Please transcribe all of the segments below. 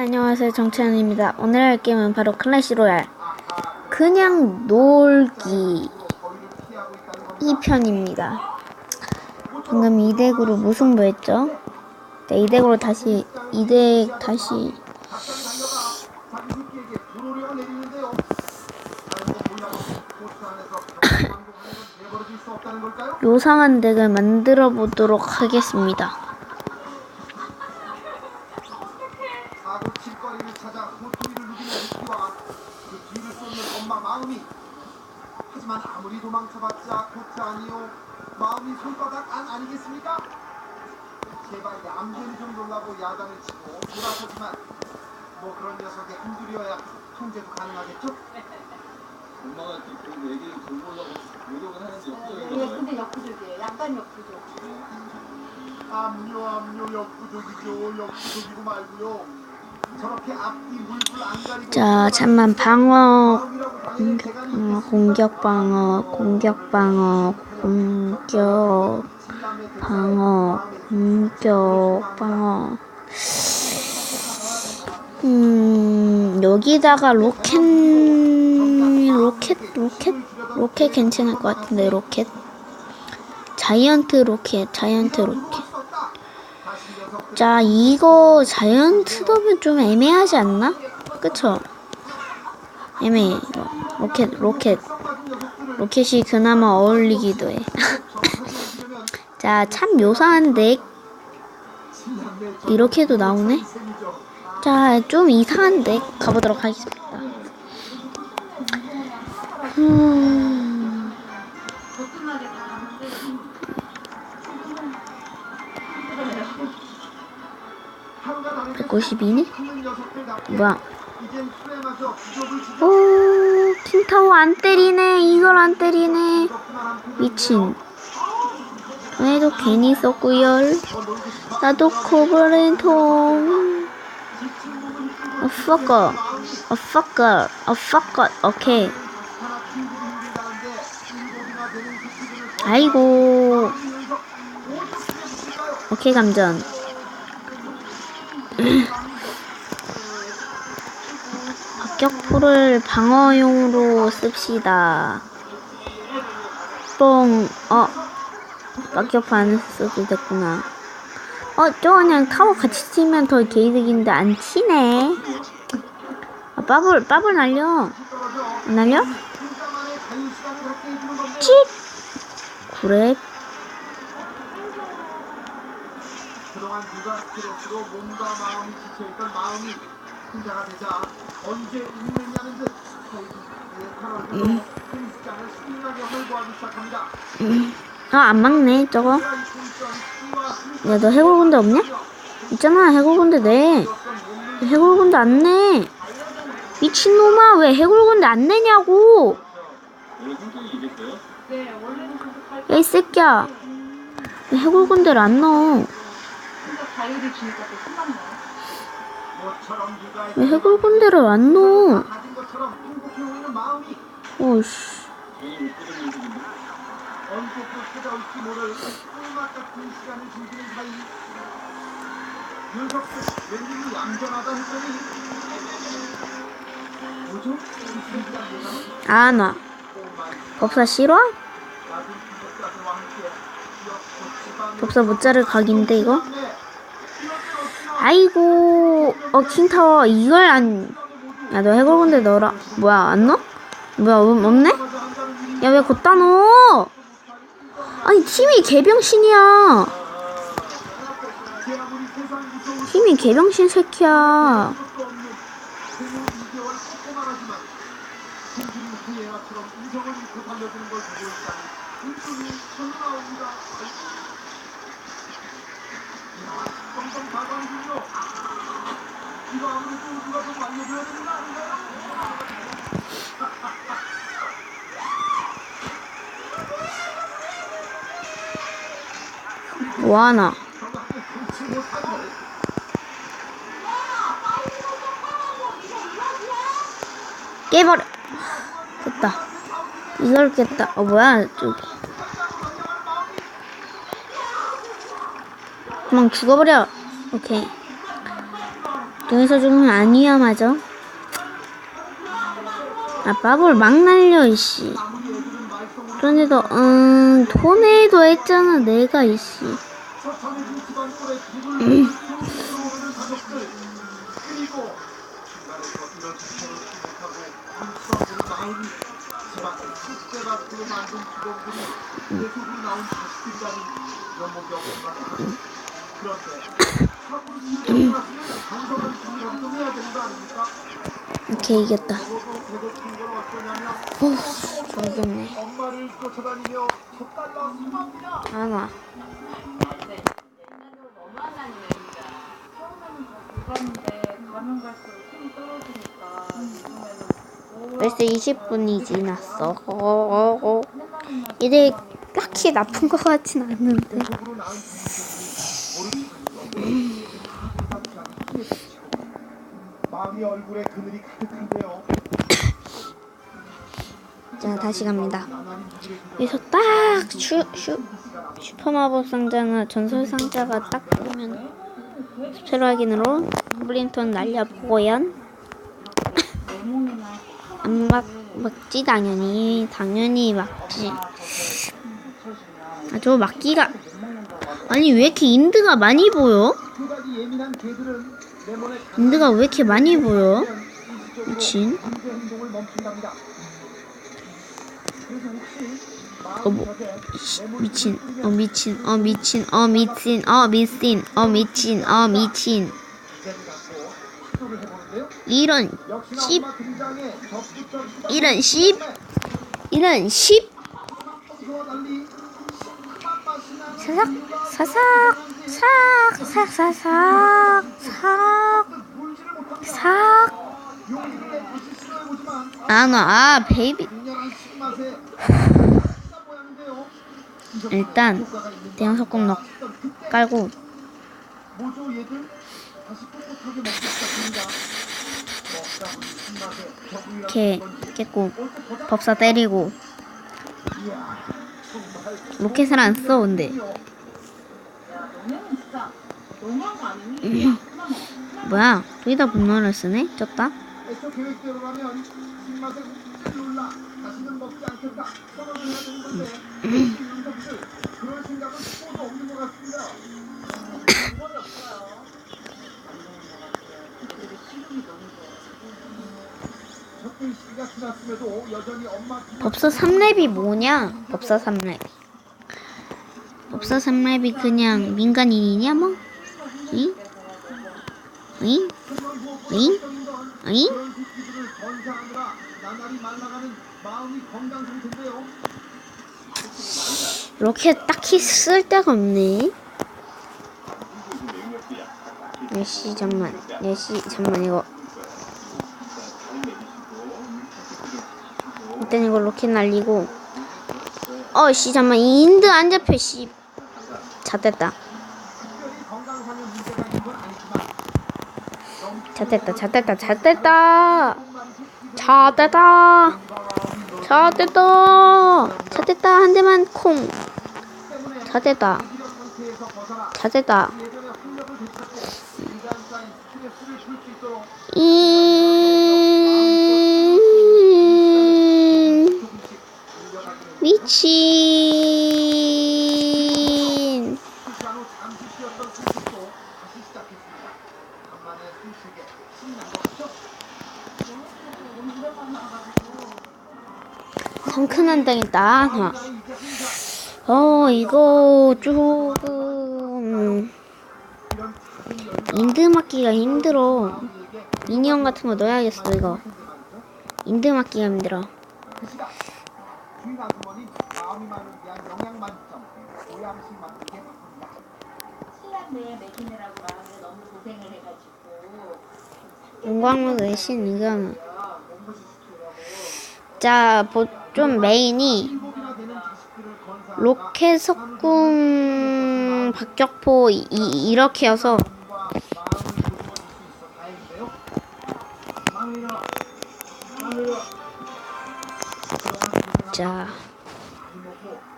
안녕하세요 정채연입니다. 오늘 할 게임은 바로 클래시 로얄 그냥 놀기 2편입니다. 방금 2덱으로 무승부했죠? 네, 2덱으로 다시 2덱 다시 요상한 덱을 만들어 보도록 하겠습니다. 사고 칠거리를 찾아 고통이를 누리는 루키와 그 뒤를 쏟는 엄마 마음이 하지만 아무리 도망쳐봤자 코트 아니요 마음이 손바닥 안 아니겠습니까? 제발 얌전히 좀 놀라고 야단을 치고 돌아서지만 뭐 그런 녀석이 한둘이어야 통제도 가능하겠죠? 엄마가 그 얘기를 돌보려고 노력을 하는지 예, 역적인가 근데 역부족이에요. 약간 역부족. 압류 압류 역부족이죠. 역부족이고 말고요. 저렇게 앞뒤 물불 안 가리고 자, 잠만 방어. 마음이라고 당연히 대가리 어, 공격 방어 공격 방어 공격 방어 공격 방어 음 여기다가 로켓 로켓 로켓 로켓 괜찮을 것 같은데 로켓 자이언트 로켓 자이언트 로켓 자 이거 자이언트 더면 좀 애매하지 않나? 그쵸? 애매해 이거 로켓 로켓 로켓이 그나마 어울리기도 해. 자, 참 묘사한 덱 이렇게도 나오네. 자, 좀 이상한 덱 가보도록 하겠습니다. 음, 거뜬하게 다 가는데 하루가 다르게 152네? 큰 녀석들답게 뭐야? 오, 킹타워 안 때리네. 이걸 안 때리네. 미친. 전에도 괜히 썼구요. 나도 코브렌통. 어, fucker. 어, fucker. 어, fucker. 오케이. 아이고. 오케이, 감전. 박격포를 방어용으로 씁시다. 뽕, 어, 박격포 안 써도 됐구나. 어, 저 그냥 타워 같이 치면 더 개이득인데 안 치네. 아, 빠블, 빠블 날려. 안 날려? 찍! 그래. 그동안 음. 아, 안 막네, 저거. 야, 너 해골 군대 없냐? 있잖아, 해골 군대 내. 해골 군대 안 내. 미친놈아, 왜 해골 군대 안 내냐고! 야, 이 새끼야. 왜 해골 군대를 안 넣어? 왜 해골 군대를 안 넣어? 마음이 어이씨. 꿀맛 같은 시간을 즐기는 사이 녀석들 왠지 얌전하다 했더니 뭐죠? 이 신기한 예감은 아, 나. 법사 싫어? 법사 못 자를 각인데, 이거? 네, 아이고. 어, 킹타워. 이걸 안. 야, 너 해골 군대 넣어라. 뭐야, 안 넣어? 뭐야, 음, 없네? 야, 왜 걷다 넣어? 아니, 팀이 개병신이야. 팀이 개병신 새끼야. 뭐하나? 깨버려. 됐다. 이걸 깼다. 어, 뭐야, 저기. 그만 죽어버려. 오케이. 등에서 죽으면 안 위험하죠? 아, 바볼 막 날려, 이씨. 그런데도, 음, 토네이도 했잖아, 내가, 이씨. 오케이, 이겼다. 오, 달러 3만이나 안 와. 근데 인간적으로 너무 안 다니네 진짜. 굵었는데 가면 갈수록 힘이 떨어지니까 요즘에는 벌써 20분이 지났어. 어 어 어. 이제 딱히 나쁜 것 같진 않는데. 마음이 얼굴에 그늘이 가득한데요. 자, 다시 갑니다. 여기서 딱 슈, 슈, 슈퍼마법 상자나 전설 상자가 딱 보면 스페로 확인으로 블린턴 날려보고요. 안 막, 막지, 당연히. 당연히 막지. 아, 저 막기가. 아니, 왜 이렇게 인드가 많이 보여? 인드가 왜 이렇게 많이 보여? 멈춘답니다. 그래서 혹시 어, 뭐, 미친, 어, 미친, 어, 미친, 어, 미친, 어, 미친, 어, 미친, 어, 미친. 이런, 씹, 이런 씹, 이런 나는 사삭, 사삭, 삭, 삭, 삭, 삭, 삭, 물지를 못합니다. 삭. 용기를 내 다시 시도해보지만 안 와, 아, 베이비. 강렬한 신맛에 싹 모양인데요. 일단, 대형 석공 넣, 깔고, 이렇게 깼고, 법사 때리고, 로켓을 안 써, 근데. 뭐야, 둘다 분노를 쓰네? 졌다? 법사 3랩이 뭐냐? 법사 3랩. 법사 3랩이 그냥 민간인이냐, 뭐? 응? 응? 응? 응? 이렇게 딱히 쓸 데가 없네. 예시 잠만. 예시 잠만 이거. 일단 이거 로켓 날리고. 어씨 잠만 이 인드 안 잡혀 씨. 잣됐다. 잣됐다. 잣됐다. 잣됐다. 잣됐다. 잣됐다. 잣됐다. 한 대만 콩. 잣됐다. 이런 상태에서 벗어나 잣됐다. 예전의 활력을 되찾고 인간 쌓인 스트레스를 줄수 있도록 음, 조금씩 밀려나기는 미친. 시간 후 잠시 쉬었던 술식도 다시 시작했습니다. 간만에 술식에 신난 것 같죠? 성큰한 당했다. 나. 이제 항상 어, 이거 조금 인드 맞기가 힘들어. 미니언 같은 거 넣어야겠어 이거. 인드 맞기가 힘들어. 용광로 대신 이거는. 자, 보, 좀 메인이 로켓 석궁 박격포 이, 이- 이렇게여서. 자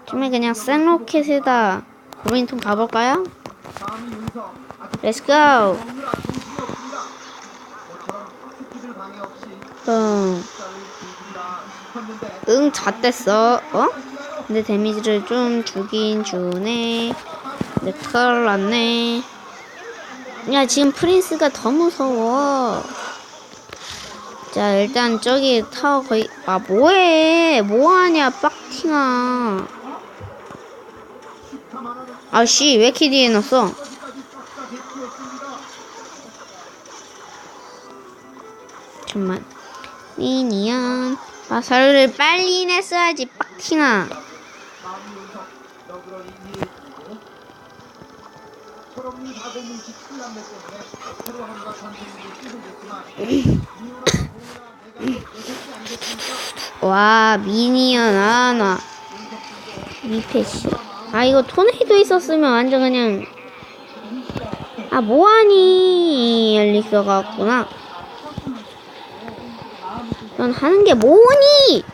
좀에 그냥 센 로켓에다 브레인통 가볼까요? 렛츠고 응. 응, 잣됐어. 어? 근데 데미지를 좀 주긴 주네. 근데 큰일 났네. 야, 지금 프린스가 더 무서워. 자, 일단 저기 타워 거의, 아, 뭐해. 뭐하냐, 빡팅아. 아 씨, 왜 이렇게 뒤에 넣었어? 잠만. 미니언. 화살을 빨리 냈어야지, 됐으니까 와, 미니언 하나. 미패시. 아, 이거 토네이도 있었으면 완전 그냥. 아, 뭐하니? 엘릭서 같구나. 넌 하는 게 뭐니?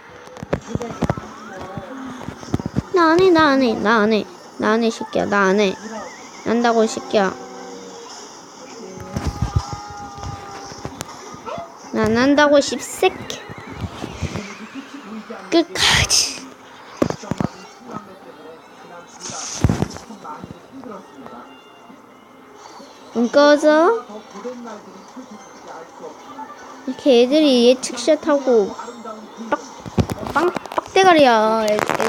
나 안 해, 나 안 해, 나 안 해. 나 안 해, 새끼야. 나 안 해. 안다고, 새끼야. 난 안다고, 씹새끼. 끝까지. 눈 꺼져. 이렇게 애들이 예측샷하고 빡, 빵, 빡대가리야. 애, 애 새끼들.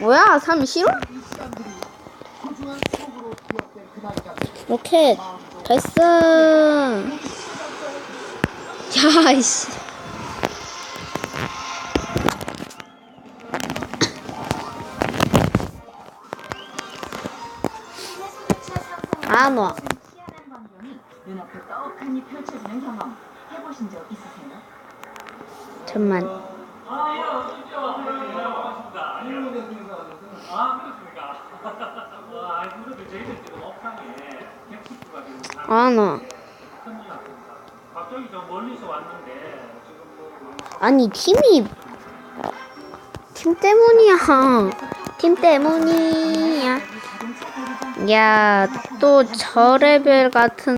뭐야, 삶 싫어? 로켓, 됐어. 야, 이씨. 안 와. 펼쳐지는 경험 해보신 적 있으세요? 잠만. 아? 와, 아니 팀이. 팀 때문이야. 팀 때문이야. 야, 또 저 레벨 같은데.